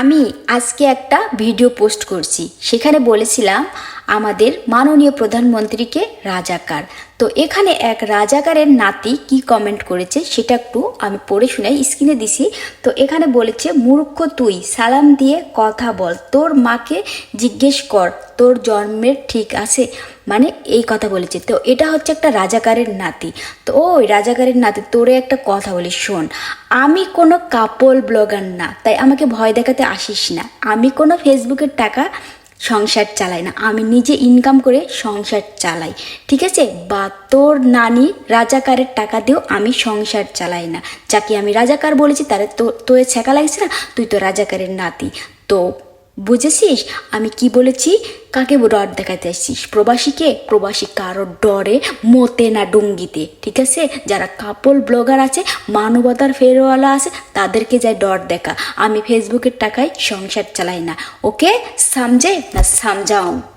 আমি আজকে একটা ভিডিও পোস্ট করছি। সেখানে বলেছিলাম আমাদের মাননীয় প্রধানমন্ত্রীকে রাজাকার। তো এখানে এক রাজাকারের নাতি কি কমেন্ট করেছে সেটা একটু আমি পড়ে শোনাই স্ক্রিনে দিছি। তো এখানে বলেছে, মূর্খ তুই, সালাম দিয়ে কথা বল। তোর মাকে জিজ্ঞেস কর, তোর জন্মের ঠিক আছে? মানে এই কথা বলেছে। তো এটা হচ্ছে একটা রাজাকারের নাতি। তো ওই রাজাকারের নাতি, তোরে একটা কথা বলি, শোন। আমি কোনো কাপল ব্লগার না, তাই আমাকে ভয় দেখাতে আসিস না। আমি কোনো ফেসবুকের টাকা সংসার চালাই না। আমি নিজে ইনকাম করে সংসার চালাই, ঠিক আছে? বা তোর নানি রাজাকারের টাকা দিয়েও আমি সংসার চালাই না। যাকে আমি রাজাকার বলেছি, তারা তো তোয়ে ছেঁকা লাগছে না? তুই তো রাজাকারের নাতি। তো বুঝেছিস? আমি কি বলেছি? কাকে ডর দেখাতে আসছিস? প্রবাসীকে? প্রবাসী কারোর ডরে মতে না ডুঙ্গিতে, ঠিক আছে? যারা কাপল ব্লগার আছে, মানবতার ফেরওয়ালা আছে, তাদেরকে যায় ডর দেখা। আমি ফেসবুকের টাকায় সংসার চালাই না ওকে সামজে না সামজাও?